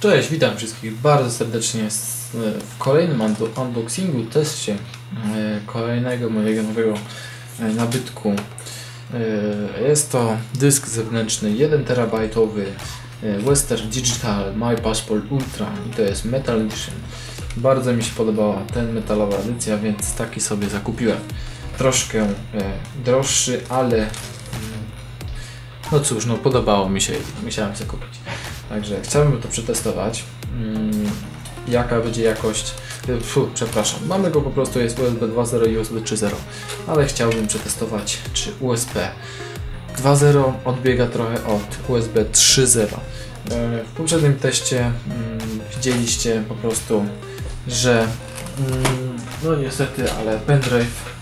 Cześć, witam wszystkich bardzo serdecznie w kolejnym unbo- unboxingu, teście e, kolejnego mojego nowego e, nabytku. E, Jest to dysk zewnętrzny 1 terabajtowy Western Digital My Passport Ultra i to jest Metal Edition. Bardzo mi się podobała ten metalowa edycja, więc taki sobie zakupiłem. Troszkę droższy, ale mm, no cóż, no podobało mi się musiałem sobie kupić. Także chciałbym to przetestować. Mm, jaka będzie jakość. y, przepraszam. Mamy go po prostu jest USB 2.0 i USB 3.0, ale chciałbym przetestować, czy USB 2.0 odbiega trochę od USB 3.0. E, W poprzednim teście mm, widzieliście po prostu, że mm, no niestety, ale pendrive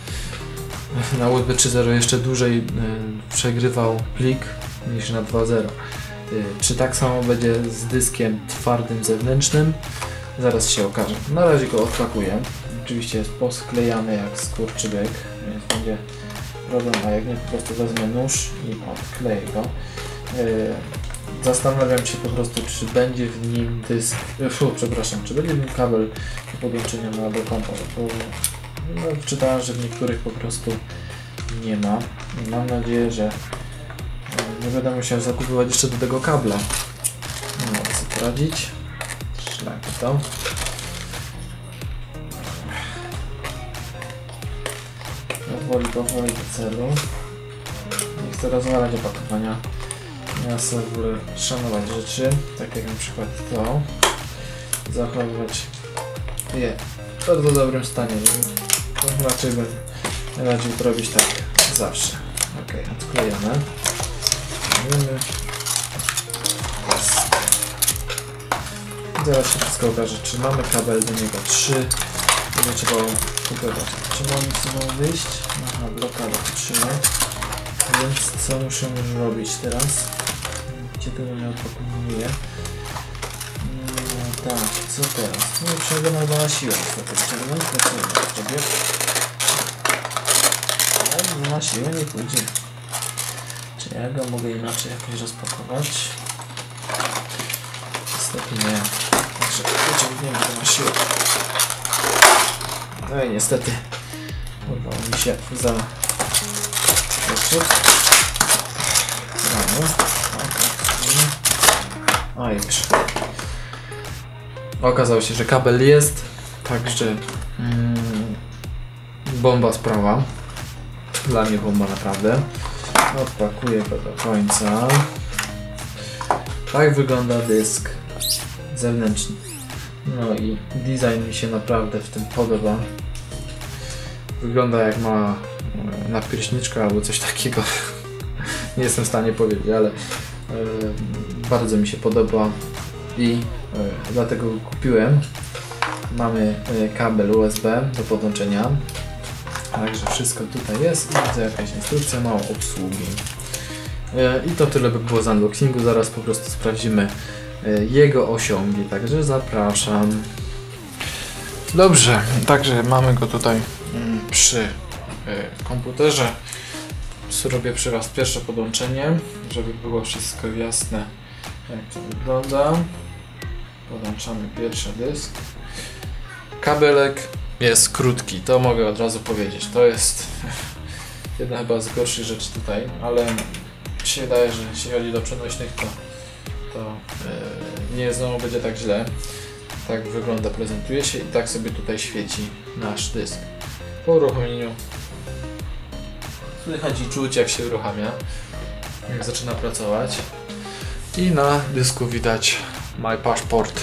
na USB 3.0 jeszcze dłużej y, przegrywał plik niż na 2.0. Y, Czy tak samo będzie z dyskiem twardym zewnętrznym? Zaraz się okaże. Na razie go odpakuję. Oczywiście jest posklejany jak skurczybyk, więc będzie problem, a jak nie po prostu wezmę nóż i odkleję go. Y, Zastanawiam się po prostu, czy będzie w nim dysk, y, przepraszam, czy będzie w nim kabel do podłączenia na do kompa, bo no, czytałem, że w niektórych po prostu nie ma. Mam nadzieję, że nie będę musiał zakupywać jeszcze do tego kabla. No, co poradzić? Szlak to. Powoli, powoli do celu. Nie chcę rozwalać opakowania. Ja chcę w ogóle szanować rzeczy, tak jak na przykład to. Zachowywać je w bardzo dobrym stanie. To raczej bym radził robić tak zawsze. Ok, odklejone. Jest. Zaraz się wszystko okaże, czy mamy kabel do niego 3. Będzie trzeba kupować. Czy mamy co wyjść? Aha, blokada 3. Więc co muszę już robić teraz? Gdzie tego nie odpakuję? No tak, co teraz? No go chyba na niestety ściągnąć, to co ja zrobię? Ale na siłę nie pójdzie. Czy ja go mogę inaczej jakoś rozpakować? Niestety nie. Także wyciągniemy go na siłę. No i niestety urwało mi się za. Rano. A już. Okazało się, że kabel jest, także mm, bomba sprawa. Dla mnie bomba naprawdę. Odpakuję go do końca. Tak wygląda dysk zewnętrzny. No i design mi się naprawdę w tym podoba. Wygląda jak ma e, napierśniczka albo coś takiego. Nie jestem w stanie powiedzieć, ale e, bardzo mi się podoba i e, dlatego go kupiłem. Mamy kabel USB do podłączenia. Także wszystko tutaj jest i widzę jakaś instrukcja, mało obsługi. E, I to tyle by było z unboxingu. Zaraz po prostu sprawdzimy e, jego osiągi. Także zapraszam. Dobrze, także mamy go tutaj mm, przy e, komputerze. Zrobię przy Was pierwsze podłączenie, żeby było wszystko jasne jak to wygląda. Podłączamy pierwszy dysk. Kabelek jest krótki, to mogę od razu powiedzieć. To jest jedna chyba z gorszych rzeczy tutaj, ale się wydaje, że jeśli chodzi do przenośnych, to, to yy, nie znowu będzie tak źle. Tak wygląda, prezentuje się i tak sobie tutaj świeci nasz dysk. Po uruchomieniu słychać i czuć jak się uruchamia, jak zaczyna pracować. I na dysku widać My Passport.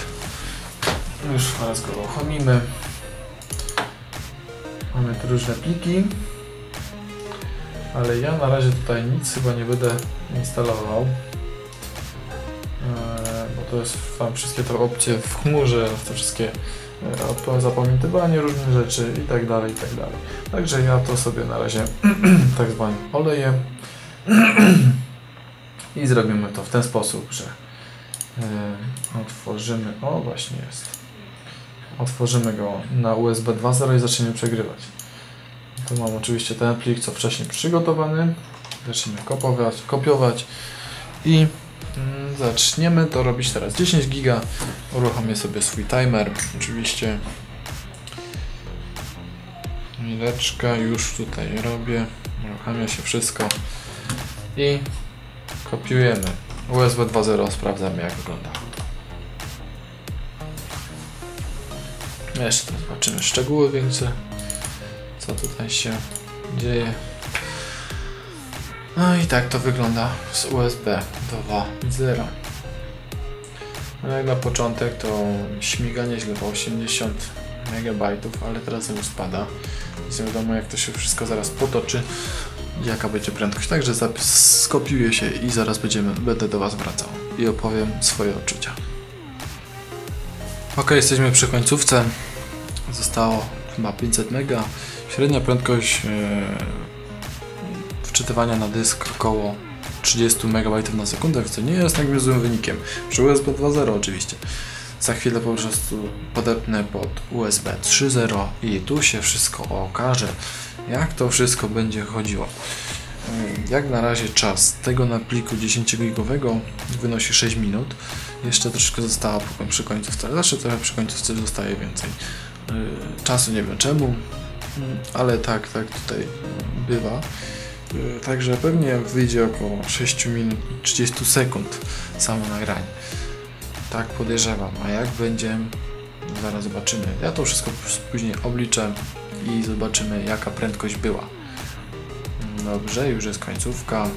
Już teraz go uruchomimy. Mamy tu różne pliki. Ale ja na razie tutaj nic chyba nie będę instalował. Eee, bo to jest tam wszystkie te opcje w chmurze, te wszystkie e, zapamiętywanie różnych rzeczy i tak dalej, i tak dalej. Także ja to sobie na razie tak zwanie oleję. I zrobimy to w ten sposób, że e, otworzymy, o właśnie jest, otworzymy go na USB 2.0 i zaczniemy przegrywać. Tu mam oczywiście ten plik, co wcześniej przygotowany, zaczniemy kopiować, kopiować i Mm, Zaczniemy to robić teraz 10 giga. Uruchomię sobie swój timer, oczywiście. Chwileczkę, już tutaj robię. Uruchamia się wszystko. I kopiujemy. USB 2.0 sprawdzamy jak wygląda. Jeszcze zobaczymy szczegóły większe. Co tutaj się dzieje. No i tak to wygląda z USB 2.0. No jak na początek to śmiga nieźle po 80 MB, ale teraz już spada. Nie wiadomo jak to się wszystko zaraz potoczy jaka będzie prędkość. Także zapis skopiuję się i zaraz będziemy, będę do Was wracał i opowiem swoje odczucia. Ok, jesteśmy przy końcówce. Zostało chyba 500 MB. Średnia prędkość e, wczytywania na dysk około 30 MB na sekundę, co nie jest jakby złym wynikiem. Przy USB 2.0 oczywiście. Za chwilę po prostu podepnę pod USB 3.0 i tu się wszystko okaże, jak to wszystko będzie chodziło. Jak na razie czas tego na pliku 10 gigowego wynosi 6 minut. Jeszcze troszkę zostało przy końcówce. Zawsze trochę przy końcówce zostaje więcej. Czasu nie wiem czemu, ale tak, tak tutaj bywa. Także pewnie wyjdzie około 6 minut 30 sekund samo nagranie. Tak podejrzewam, a jak będzie, zaraz zobaczymy. Ja to wszystko później obliczę i zobaczymy jaka prędkość była. Dobrze, już jest końcówka.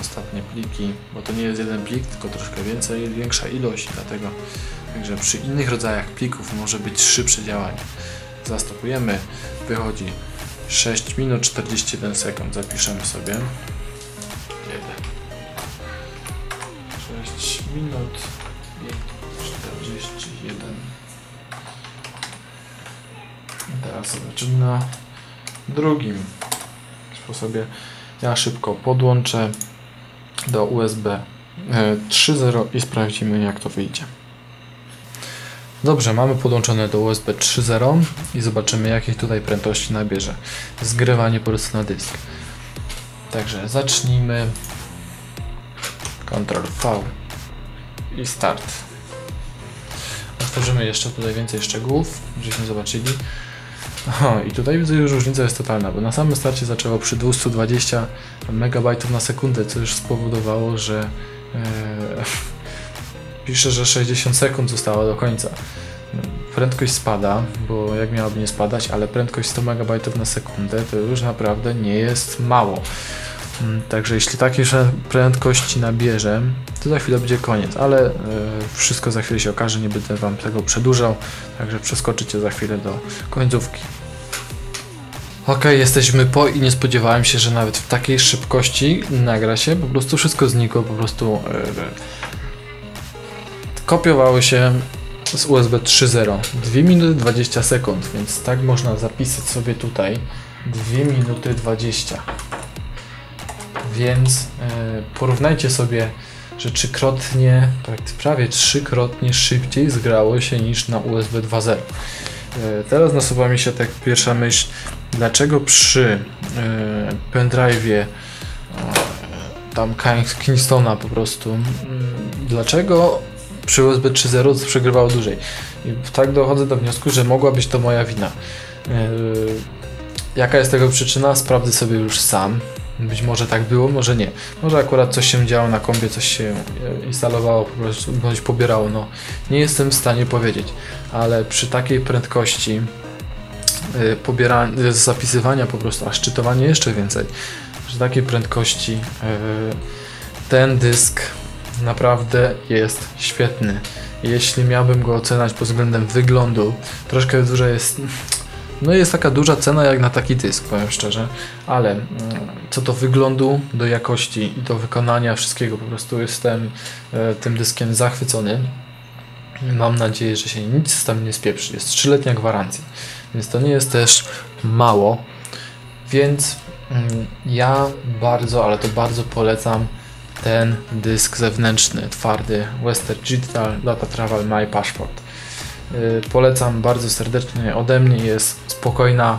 Ostatnie pliki, bo to nie jest jeden plik, tylko troszkę więcej, większa ilość, dlatego także przy innych rodzajach plików może być szybsze działanie. Zastopujemy, wychodzi 6 minut 41 sekund, zapiszemy sobie. 6 minut i 41. Teraz zobaczymy na drugim sposobie. Ja szybko podłączę do USB 3.0 i sprawdzimy jak to wyjdzie. Dobrze, mamy podłączone do USB 3.0 i zobaczymy jakiej tutaj prędkości nabierze. Zgrywanie po prostu na dysk. Także zacznijmy. Ctrl V i start. Otworzymy jeszcze tutaj więcej szczegółów, żebyśmy zobaczyli. Aha, i tutaj widzę już różnica jest totalna, bo na samym starcie zaczęło przy 220 MB na sekundę, co już spowodowało, że e, pisze, że 60 sekund zostało do końca. Prędkość spada, bo jak miałaby nie spadać, ale prędkość 100 MB na sekundę to już naprawdę nie jest mało. Mm, także jeśli takiej prędkości nabierze, to za chwilę będzie koniec, ale e, wszystko za chwilę się okaże, nie będę Wam tego przedłużał, także przeskoczycie za chwilę do końcówki. Ok, jesteśmy po i nie spodziewałem się, że nawet w takiej szybkości nagra się, po prostu wszystko znikło, po prostu e, kopiowały się z USB 3.0 2 minuty 20 sekund, więc tak można zapisać sobie tutaj. 2 minuty 20 więc e, porównajcie sobie, że trzykrotnie, prawie trzykrotnie szybciej zgrało się niż na USB 2.0. E, teraz nasuwa mi się tak pierwsza myśl, dlaczego przy e, pendrive'ie tam Kingstona po prostu, dlaczego przy USB 3.0 przegrywało dłużej. I tak dochodzę do wniosku, że mogła być to moja wina. Jaka jest tego przyczyna? Sprawdzę sobie już sam. Być może tak było, może nie. Może akurat coś się działo na kompie, coś się e, instalowało, po prostu bądź pobierało. No, nie jestem w stanie powiedzieć, ale przy takiej prędkości e, pobierania, e, zapisywania po prostu, a szczytowania jeszcze więcej, przy takiej prędkości ten dysk naprawdę jest świetny. Jeśli miałbym go oceniać pod względem wyglądu, troszkę dużo jest no jest taka duża cena jak na taki dysk, powiem szczerze, ale mm, co do wyglądu, do jakości i do wykonania wszystkiego, po prostu jestem tym dyskiem zachwycony. Mam nadzieję, że się nic z tym nie spieprzy. Jest 3-letnia gwarancja, więc to nie jest też mało. Więc mm, ja bardzo, ale to bardzo polecam ten dysk zewnętrzny, twardy Western Digital Data Travel My Passport. Y, polecam bardzo serdecznie ode mnie, jest spokojna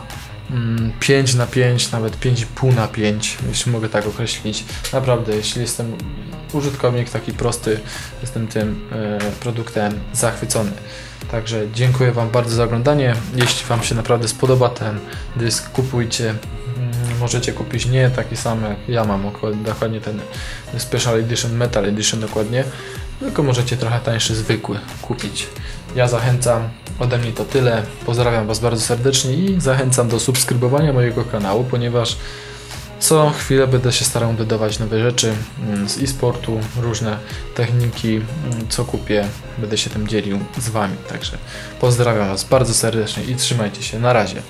5 na 5, nawet 5,5 na 5, jeśli mogę tak określić. Naprawdę, jeśli jestem użytkownik taki prosty, jestem tym e, produktem zachwycony. Także dziękuję Wam bardzo za oglądanie. Jeśli Wam się naprawdę spodoba ten dysk, kupujcie. Mm, Możecie kupić nie taki sam jak ja mam, okład- dokładnie ten Special Edition, Metal Edition dokładnie, tylko możecie trochę tańszy, zwykły kupić. Ja zachęcam, ode mnie to tyle. Pozdrawiam Was bardzo serdecznie i zachęcam do subskrybowania mojego kanału, ponieważ co chwilę będę się starał dodawać nowe rzeczy mm, z e-sportu, różne techniki, mm, co kupię, będę się tym dzielił z Wami. Także pozdrawiam Was bardzo serdecznie i trzymajcie się. Na razie.